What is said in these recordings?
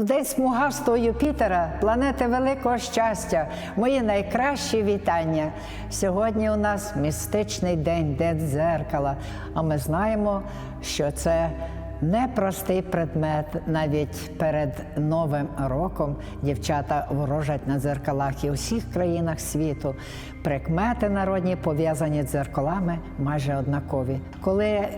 В день смугастого Юпітера, планети великого щастя, мої найкращі вітання. Сьогодні у нас містичний день, день дзеркала. А ми знаємо, що це непростий предмет. Навіть перед Новим роком дівчата ворожать на дзеркалах і у всіх країнах світу. Прикмети народні пов'язані з дзеркалами майже однакові. Коли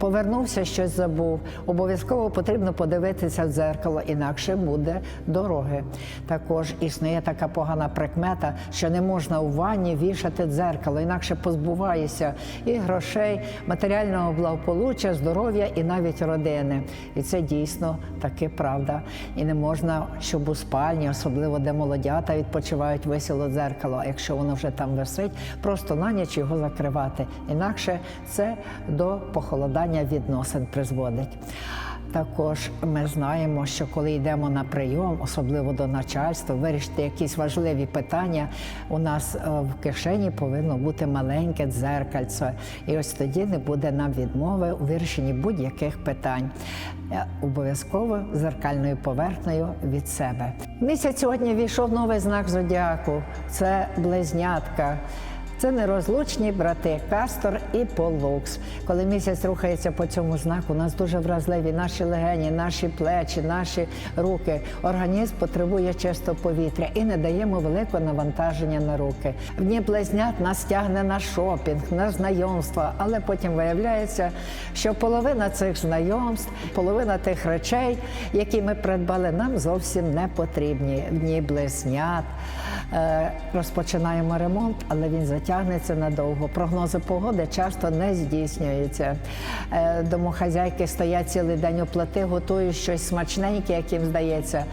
Повернувся, щось забув. Обов'язково потрібно подивитися в дзеркало, інакше буде дороги. Також існує така погана прикмета, що не можна у ванні вішати дзеркало, інакше позбуваєшся і грошей, матеріального благополуччя, здоров'я і навіть родини. І це дійсно таки правда. І не можна, щоб у спальні, особливо де молодята відпочивають висіло дзеркало. Якщо воно вже там висить, просто на ніч його закривати. Інакше це до похолодання відносин призводить. Також ми знаємо, що коли йдемо на прийом, особливо до начальства, вирішити якісь важливі питання, у нас е, в кишені повинно бути маленьке дзеркальце. І ось тоді не буде нам відмови у вирішенні будь-яких питань. Е, Обов'язково зеркальною поверхнею від себе. Місяць сьогодні війшов новий знак зодіаку. Це близнятка. Це нерозлучні брати Кастор і Полукс. Коли місяць рухається по цьому знаку, у нас дуже вразливі наші легені, наші плечі, наші руки. Організм потребує чисто повітря і не даємо великого навантаження на руки. В дні близнят нас тягне на шопінг, на знайомства, але потім виявляється, що половина цих знайомств, половина тих речей, які ми придбали, нам зовсім не потрібні. В дні близнят розпочинаємо ремонт, але він затягнеться надовго. Прогнози погоди часто не здійснюються. Е, Домохазяйки стоять цілий день у плити, готують щось смачненьке, як їм здається.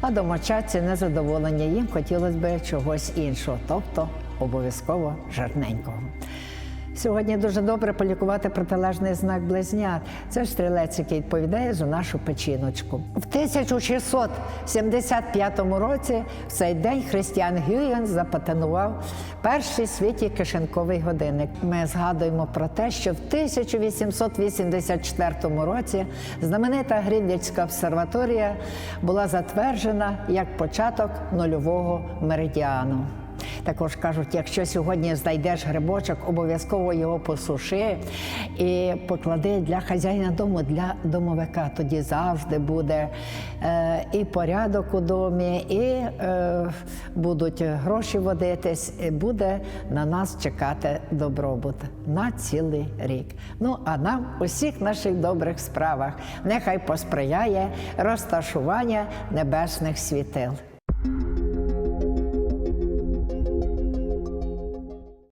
А домочадці незадоволені. Їм хотілося б чогось іншого, тобто обов'язково жарненького. Сьогодні дуже добре полікувати протилежний знак близнят. Це ж стрілець, який відповідає за нашу печіночку. В 1675 році в цей день Христіан Гюєн запатентував перший світі кишеньковий годинник. Ми згадуємо про те, що в 1884 році знаменита Грінвічська обсерваторія була затверджена як початок нульового меридіану. Також кажуть, якщо сьогодні знайдеш грибочок, обов'язково його посуши і поклади для хазяїна дому, для домовика. Тоді завжди буде е, і порядок у домі, і е, будуть гроші водитись, і буде на нас чекати добробут на цілий рік. Ну а нам усіх наших добрих справах нехай посприяє розташування небесних світил.